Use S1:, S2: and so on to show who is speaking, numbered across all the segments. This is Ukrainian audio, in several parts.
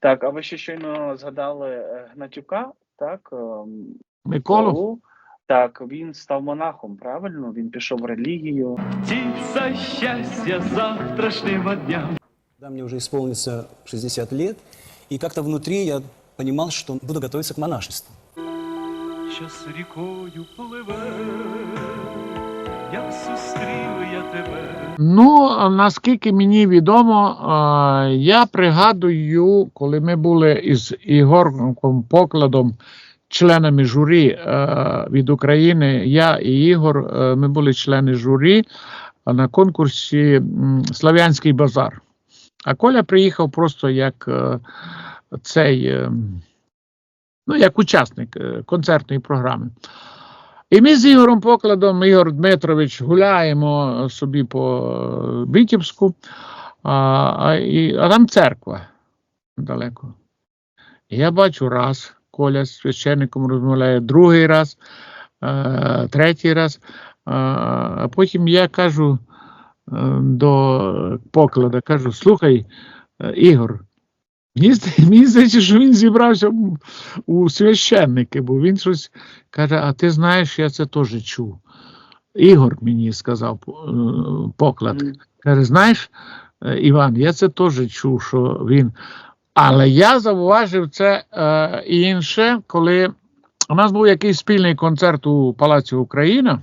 S1: Так, а ви ще щойно згадали е, Гнатюка, так? ем,
S2: Миколу.
S1: Миколу. Так, він став монахом, правильно? Він пішов в релігію.
S3: Птица счастья завтрашнего дня.
S4: Когда мне уже исполнится 60 лет, и как-то внутри я понимал, что буду готовиться к монашеству.
S3: Що з рікою пливе, як зустрів я тебе.
S2: Ну, наскільки мені відомо, я пригадую, коли ми були із Ігорком Покладом, членами журі е, від України, я і Ігор, е, ми були члени журі на конкурсі Слав'янський базар. А Коля приїхав просто як е, цей, ну, як учасник концертної програми. І ми з Ігорем Покладом, Ігор Дмитрович, гуляємо собі по е, Вітівську, а, а, і, а там церква далеко. І я бачу раз, Коля з священником розмовляє, другий раз, е, третій раз. Е, а потім я кажу е, до поклада, кажу, слухай, е, Ігор, Мені здається, що він зібрався у- священники, бо він щось каже: А ти знаєш, я це теж чув. Ігор мені сказав е, поклад. Каже: знаєш, е, Іван, я це теж чув, що він. Але я зауважив це е, інше, коли у нас був якийсь спільний концерт у Палаці Україна,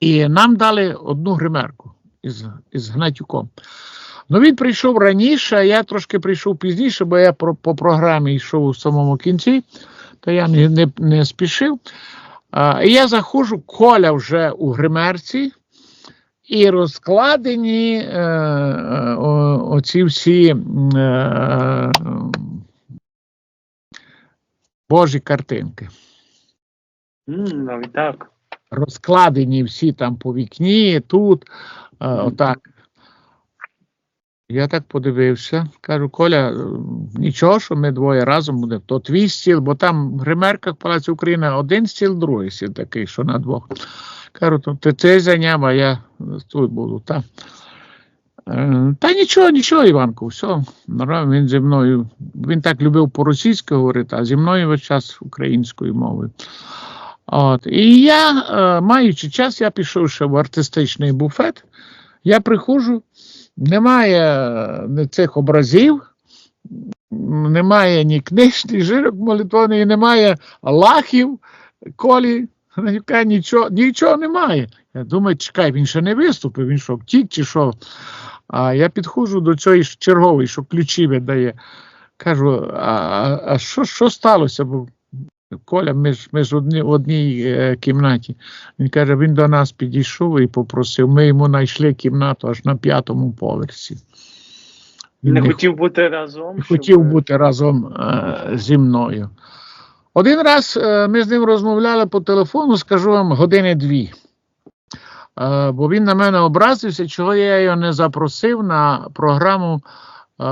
S2: і нам дали одну гримерку із, із Гнатюком. Ну, він прийшов раніше, а я трошки прийшов пізніше, бо я про, по програмі йшов у самому кінці, то я не, не, не спішив. А, і я заходжу, Коля вже у гримерці, і розкладені е, е, о, оці всі е, Божі картинки.
S1: М, навіть так.
S2: розкладені всі там по вікні, тут, е, отак. Я так подивився, кажу, Коля, е, нічого, що ми двоє разом будемо. То твій стіл, бо там в гримерках Палаці України один стіл, другий стіл такий, що на двох. Кажу, то ти цей зайняв, а я тут буду. Та, Е, та нічого, нічого, Іванку, все. Він зі мною, він так любив по-російськи говорити, а зі мною весь час українською мовою. От. І я, е, маючи час, я пішов ще в артистичний буфет. Я приходжу, немає е, цих образів, немає ні книж, ні жирок молитвоних, немає лахів, колі, нічого, нічого немає. Я думаю, чекай, він ще не виступив, він що, втік чи що. А я підходжу до ж чергової, що ключі видає. Кажу, а, а, а що, що сталося? Бо Коля, ми ж, ми ж одні, в одній е, кімнаті. Він каже, він до нас підійшов і попросив. Ми йому знайшли кімнату аж на п'ятому поверсі. Він
S1: Не хотів бути разом.
S2: не
S1: щоб-
S2: хотів бути разом е, зі мною. Один раз е, ми з ним розмовляли по телефону, скажу вам, години дві. Е, бо він на мене образився, чого я його не запросив на програму е,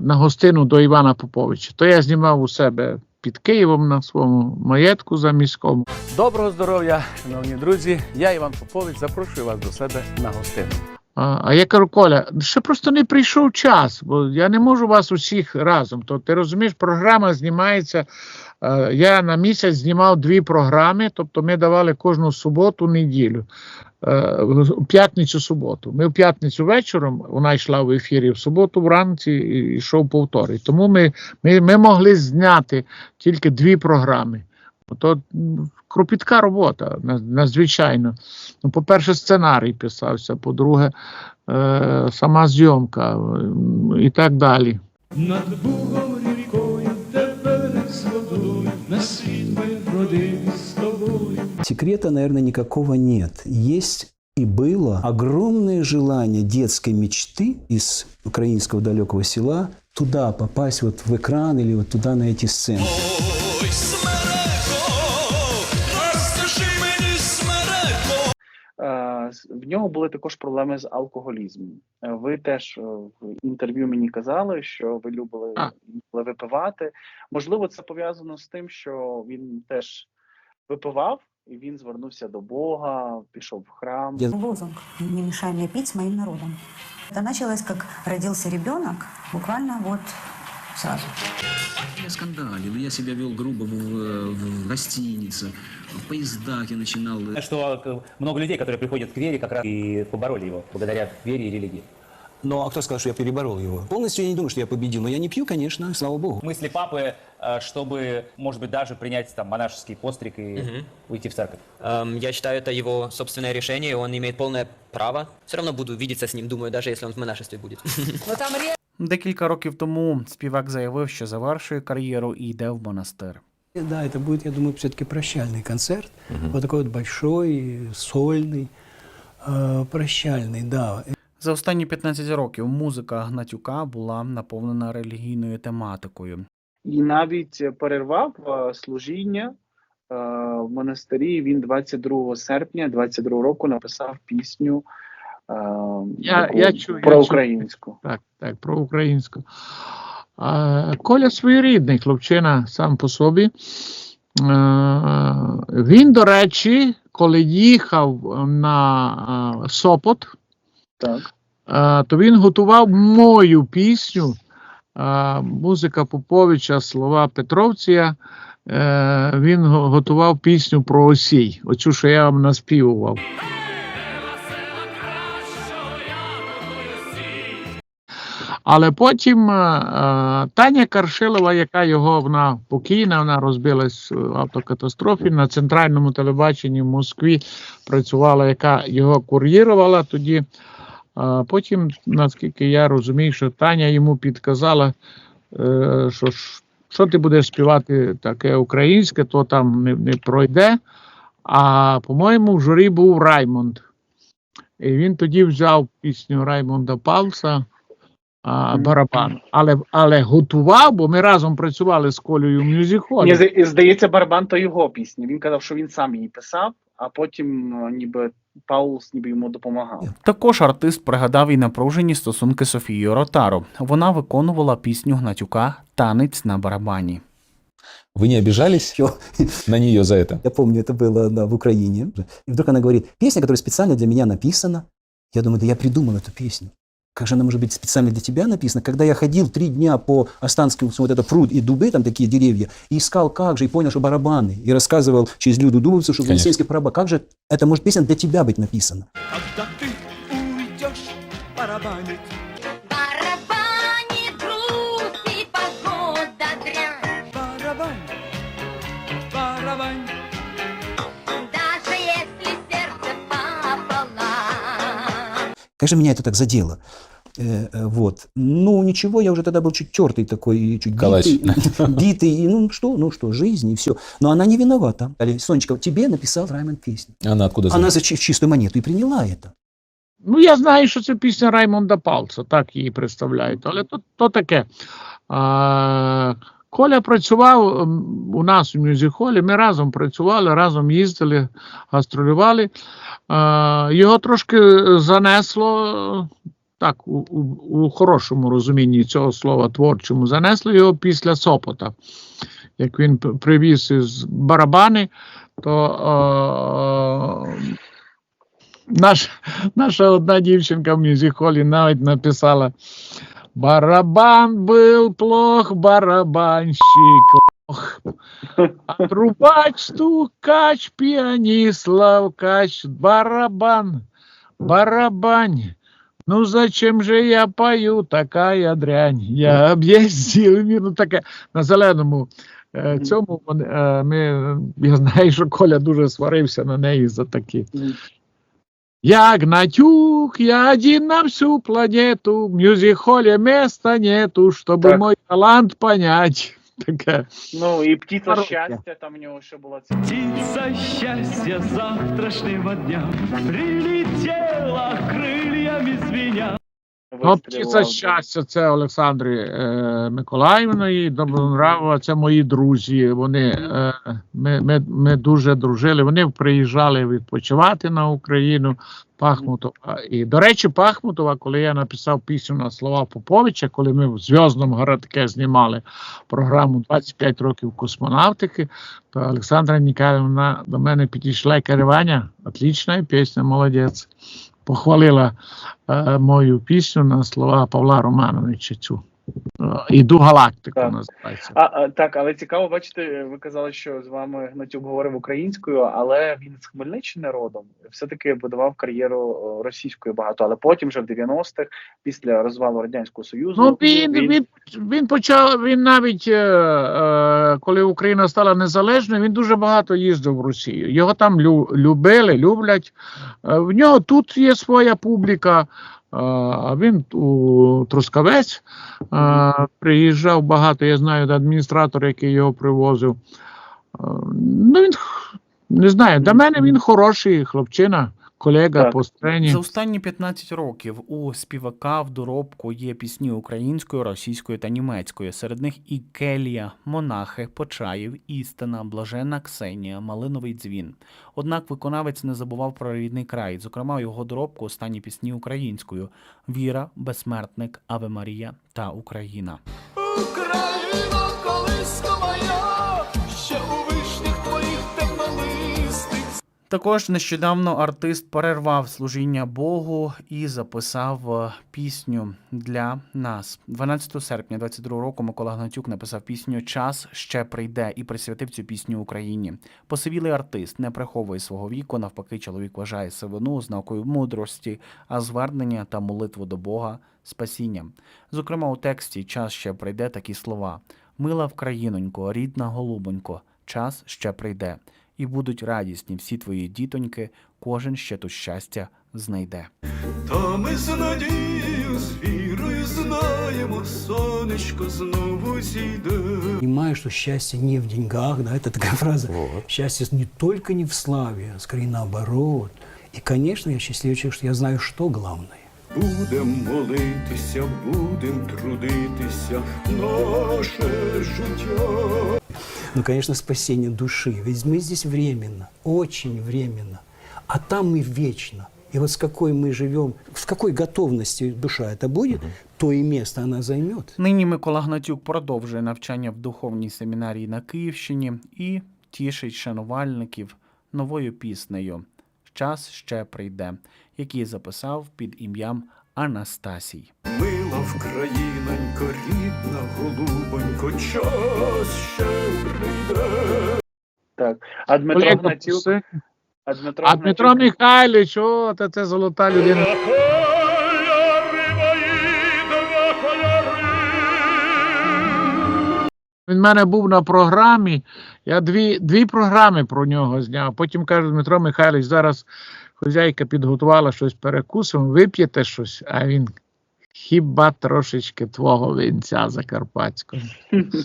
S2: на гостину до Івана Поповича. То я знімав у себе під Києвом на своєму маєтку заміському.
S5: Доброго здоров'я, шановні друзі. Я Іван Попович. Запрошую вас до себе на гостину.
S2: А, а я кажу, Коля, ще просто не прийшов час, бо я не можу вас усіх разом. То ти розумієш, програма знімається. е, Я на місяць знімав дві програми, тобто ми давали кожну суботу, неділю, п'ятницю, суботу. Ми в п'ятницю вечором вона йшла в ефірі, в суботу вранці і йшов повтор. І Тому ми, ми, ми могли зняти тільки дві програми. То кропітка робота, надзвичайно. Ну, по-перше, сценарій писався, по-друге, е, сама зйомка і так далі.
S3: Над Бугом світ ми родились з тобою.
S4: Секрета, наверное, никакого нет. Есть и было огромное желание детской мечты из украинского далекого села туда попасть вот в экран или вот туда на эти сцены.
S3: Ой,
S1: В нього були також проблеми з алкоголізмом. Е, Ви теж е, в інтерв'ю мені казали, що ви любили, випивати. Можливо, це пов'язано з тим, що він теж випивав, і він звернувся до Бога, пішов в храм.
S4: Я-
S6: Лозунг «Не мешай мне пить с моим народом». Это началось, как родился ребенок, буквально вот сразу.
S7: Я скандалил, я себя вел грубо в, в гостинице, в поездах я начинал.
S8: Что много людей, которые приходят к вере, как раз и побороли его благодаря вере и религии.
S4: Ну, а кто сказал, что я переборол его? Полностью я не думаю, что я победил, но я не пью, конечно, слава богу.
S8: Мысли папы, э, чтобы, может быть, даже принять там монашеский постриг и уйти в церковь.
S9: Эм, Я считаю, это его собственное решение, и он имеет полное право. Все равно буду видеться с ним, думаю, даже если он в монашестве будет.
S5: Декілька років тому співак заявив, що завершує кар'єру і йде в монастир.
S4: Да, это будет, я думаю, все-таки прощальный концерт. Вот такой вот большой, сольный, э, прощальный, да.
S5: За останні 15 років музика Гнатюка була наповнена релігійною тематикою.
S1: І навіть перервав е, служіння е, в монастирі. Він 22 серпня 22 року написав пісню е,
S2: я- я чую,
S1: про
S2: я чую. Так, так, про українську. Коля своєрідний хлопчина сам по собі. Він, до речі, коли їхав на Сопот,
S1: Так.
S2: то він готував мою пісню. Музика Поповича, слова Петровція. Е, Він готував пісню про осій. Оцю, що я вам наспівував. Але потім е, е, Таня Каршилова, яка його вона покійна, вона розбилась в автокатастрофі на центральному телебаченні в Москві працювала, яка його кур'єрувала тоді. А потім, наскільки я розумію, що Таня йому підказала, е, що що ти будеш співати таке українське, то там не, не пройде. А по-моєму, в журі був Раймонд. І він тоді взяв пісню Раймонда Палса а,
S1: Мгм.
S2: барабан. Але, але готував, бо ми разом працювали з Колею в мюзиколі.
S1: Мені зда- здається, барабан то його пісня. Він казав, що він сам її писав, а потім е, ніби Паулс ніби йому допомагав.
S5: Також артист пригадав і напружені стосунки з Софією Ротаро. Вона виконувала пісню Гнатюка Танець на барабані.
S6: Вы не обижались
S4: Чё?
S6: на нее за это?
S4: Я помню, это было да, в Украине. И вдруг она говорит, песня, которая специально для меня написана. Я думаю, да я придумал эту песню. Как же она может быть специально для тебя написана? Когда я ходил три дня по Останскому, вот это пруд и дубы, там такие деревья, и искал, как же, и понял, что барабаны. И рассказывал через Люду Дубовцу, что в
S6: Конечно.
S4: Елисейских барабанах, как же это может песня для тебя быть написана?
S3: Когда ты уйдешь барабанить,
S10: пополам.
S4: Как же меня это так задело? Э, э, вот. Ну, ничего, я уже тогда был чуть тертый такой, и чуть
S6: Калач.
S4: битый, битый, и ну что, ну что, жизнь и все. Но она не виновата. Али, Сонечка, тебе написал Раймонд песню.
S6: Она откуда знает?
S4: Она за чи- чистую монету и приняла это.
S2: Ну, я знаю, що це пісня Раймонда Палца, так її представляють, але то, то таке. А, Коля працював ем, у нас у мюзиколі, ми разом працювали, разом їздили, гастролювали. Його трошки занесло, так, у, у, у хорошому розумінні цього слова творчому, занесло його після Сопота. Як він привіз із барабани, то е, наш, наша одна дівчинка в мюзиколі навіть написала Барабан был плох, барабанщик лох. А трубач, стукач, пианист, лавкач, барабан, барабань. Ну зачем же я пою, такая дрянь? Я об'їздив мир, ну таке на зеленому. е, Цьому е, ми, я знаю, що Коля дуже сварився на неї за такі. Я Гнатюк, я один на всю планету, в мюзик-холле места нету, чтобы
S1: Так.
S2: мой талант понять. Таке.
S1: Ну і птиця
S2: Хороше.
S1: щастя, там у нього ще була ця.
S3: Птица счастья завтрашнего дня прилетела крыльями звеня.
S2: Ну, птиця щастя, це Олександри е, Миколаївної, Добронравова, це мої друзі. Вони, е, ми, ми, ми дуже дружили. Вони приїжджали відпочивати на Україну. Пахмутова. І, до речі, Пахмутова, коли я написав пісню на слова Поповича, коли ми в Зв'язному городке знімали програму 25 років космонавтики, то Олександра Ніколаївна до мене підійшла і каже, Ваня, отлічна пісня, молодець. Похвалила е, мою пісню на слова Павла Романовича цю Іду галактику
S1: Так.
S2: називається.
S1: А, а, так, але цікаво, бачите, ви казали, що з вами Гнатюк говорив українською, але він з Хмельниччини родом. Все-таки будував кар'єру російською багато. Але потім, вже в 90-х, після розвалу Радянського Союзу,
S2: Ну, він, він, він почав, він навіть е, е, коли Україна стала незалежною, він дуже багато їздив в Росію. Його там лю, любили, люблять. Е, в нього тут є своя публіка. А він у Трускавець приїжджав багато. Я знаю адміністратор, який його привозив. Ну, він не знаю, до мене він хороший хлопчина, колега
S1: Так.
S2: по сцені.
S5: За останні 15 років у співака в доробку є пісні українською, російською та німецькою. Серед них і Келія, Монахи, Почаїв, Істина, Блаженна Ксенія, Малиновий дзвін. Однак виконавець не забував про рідний край. Зокрема, його доробку останні пісні українською: Віра, Безсмертник, Аве Марія та Україна.
S3: Україна,
S5: Також нещодавно артист перервав служіння Богу і записав е, пісню для нас. 12 серпня 22 року Микола Гнатюк написав пісню Час ще прийде і присвятив цю пісню Україні. Посивілий артист не приховує свого віку. Навпаки, чоловік вважає сивину ознакою мудрості, а звернення та молитву до Бога спасінням. Зокрема, у тексті Час ще прийде такі слова: Мила Вкраїнонько, рідна голубонько, час ще прийде і будуть радісні всі твої дітоньки, кожен ще тут щастя знайде.
S3: Та ми з надією, з вірою знаємо, сонечко знову зійде.
S4: Понимаю, что счастье не в деньгах, да, это такая фраза. Счастье не только не в славе, а скорее наоборот. И, конечно, я счастливый человек, что я знаю, что главное.
S3: Будем молитися, будем трудитися, наше життя
S4: Ну, конечно, спасение души. Ведь мы здесь временно, очень временно, а там мы вечно. И вот с какой мы живем, с какой готовностью душа это будет, то и место она займет.
S5: Нині Микола Гнатюк продовжує навчання в духовній семінарії на Київщині і тішить шанувальників новою піснею Час ще прийде, який записав під ім'ям Анастасій.
S3: Мила Вкраїнонько, рідна голубонько, час ще прийде.
S1: так. А Дмитро Гнатюк, а Дмитро,
S2: А Дмитро Михайлович, о, та це золота людина. Він в мене був на програмі. Я дві, дві програми про нього зняв. Потім каже Дмитро Михайлович, зараз хозяйка підготувала щось перекусом, вип'єте щось, а він хіба трошечки твого вінця закарпатського.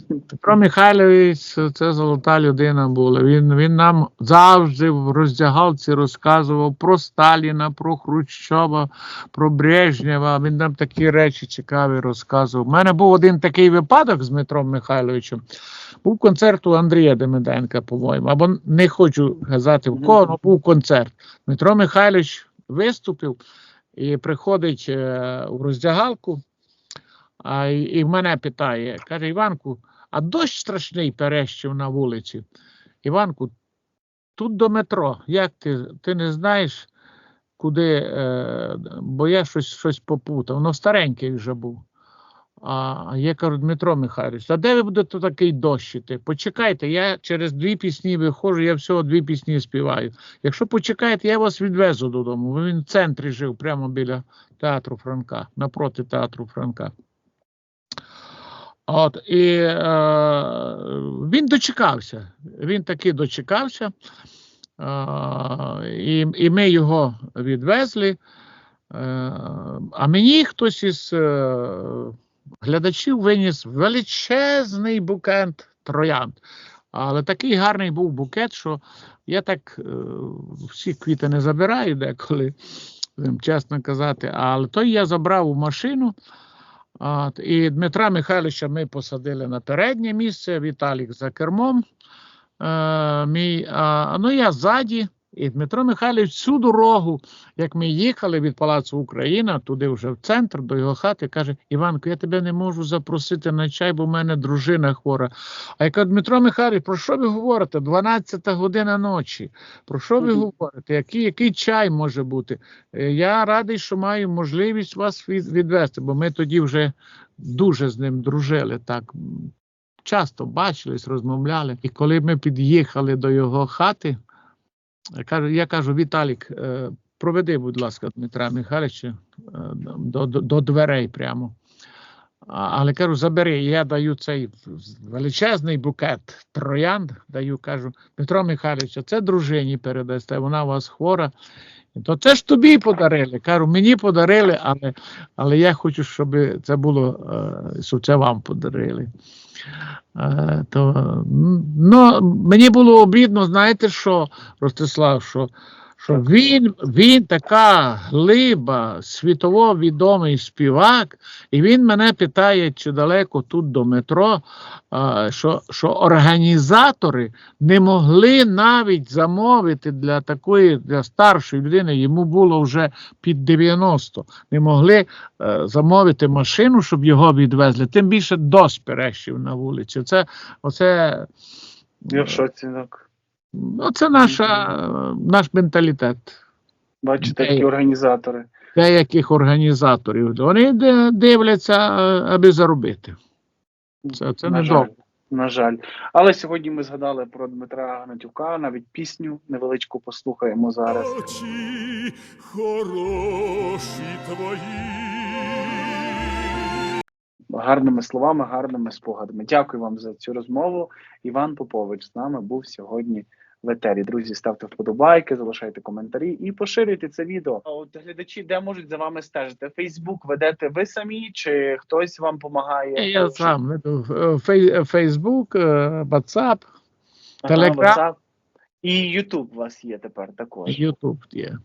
S2: Дмитро Михайлович це золота людина була. Він, він нам завжди в роздягалці розказував про Сталіна, про Хрущова, про Брежнєва. Він нам такі речі цікаві розказував. У мене був один такий випадок з Дмитром Михайловичем. Був концерт у Андрія Демиденка, по-моєму, або не хочу казати в кого, але був концерт. Дмитро Михайлович виступив і приходить е, в роздягалку, а, і, і мене питає, каже Іванку, а дощ страшний перещив на вулиці. Іванку, тут до метро. Як ти? Ти не знаєш, куди? Е, бо я щось, щось попутав. Ну, старенький вже був. А я кажу, Дмитро Михайлович, а де ви будете такий дощити? Почекайте, я через дві пісні виходжу, я всього дві пісні співаю. Якщо почекаєте, я вас відвезу додому. Він в центрі жив прямо біля театру Франка, напроти театру Франка. От, і е, він дочекався. Він таки дочекався. Е, і, і ми його відвезли. Е, а мені хтось із е, глядачів виніс величезний букет троянд. Але такий гарний був букет, що я так е, всі квіти не забираю деколи, чесно казати. Але той я забрав у машину. От, і Дмитра Михайловича ми посадили на переднє місце, Віталік за кермом. Е, мій, а, ну я ззаді. І Дмитро Михайлович всю дорогу, як ми їхали від Палацу Україна, туди вже в центр, до його хати, каже: Іванко, я тебе не можу запросити на чай, бо в мене дружина хвора. А я кажу, Дмитро Михайлович, про що ви говорите? 12 година ночі. Про що ви говорите? Який, який чай може бути? Е, Я радий, що маю можливість вас відвести, бо ми тоді вже дуже з ним дружили так. Часто бачились, розмовляли. І коли ми під'їхали до його хати, я кажу, Віталік, е, проведи, будь ласка, Дмитра Михайловича е, до, до, до дверей прямо. Але кажу, забери, я даю цей величезний букет троянд, даю, кажу, Петро Михайлович, це дружині передасте, вона у вас хвора. То це ж тобі подарили. Кажу, мені подарили, але, але я хочу, щоб це було, е, щоб це вам подарили. Е, То, ну, мені було обідно, знаєте що, Ростислав, що, що він, він така глиба, світово відомий співак, і він мене питає, чи далеко тут до метро, що, що організатори не могли навіть замовити для такої для старшої людини, йому було вже під 90, не могли е, замовити машину, щоб його відвезли, тим більше до сперещів на вулиці. Це, оце,
S1: Я в шоці, так.
S2: Оце наша, е, наш менталітет
S1: Бачите, такі організатори.
S2: деяких організаторів. Вони дивляться, е, аби заробити. Це, це
S1: на
S2: не
S1: жаль.
S2: добре.
S1: На жаль. Але сьогодні ми згадали про Дмитра Гнатюка, навіть пісню невеличку послухаємо зараз.
S3: Очі хороші твої.
S1: гарними словами, гарними спогадами. Дякую вам за цю розмову. Іван Попович з нами був сьогодні в етері. Друзі, ставте вподобайки, залишайте коментарі і поширюйте це відео. От глядачі, де можуть за вами стежити? Фейсбук ведете ви самі, чи хтось вам допомагає?
S2: Я сам веду е, фей- Фейсбук, Ватсап, Телеграм.
S1: І Ютуб у вас є тепер також.
S2: Ютуб є.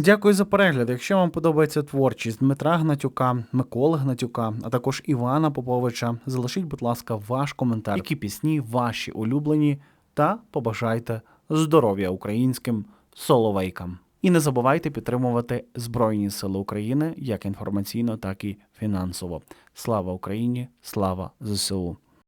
S5: Дякую за перегляд. Якщо вам подобається творчість Дмитра Гнатюка, Миколи Гнатюка, а також Івана Поповича, залишіть, будь ласка, ваш коментар, які пісні ваші улюблені, та побажайте здоров'я українським соловейкам. І не забувайте підтримувати Збройні Сили України як інформаційно, так і фінансово. Слава Україні! Слава ЗСУ!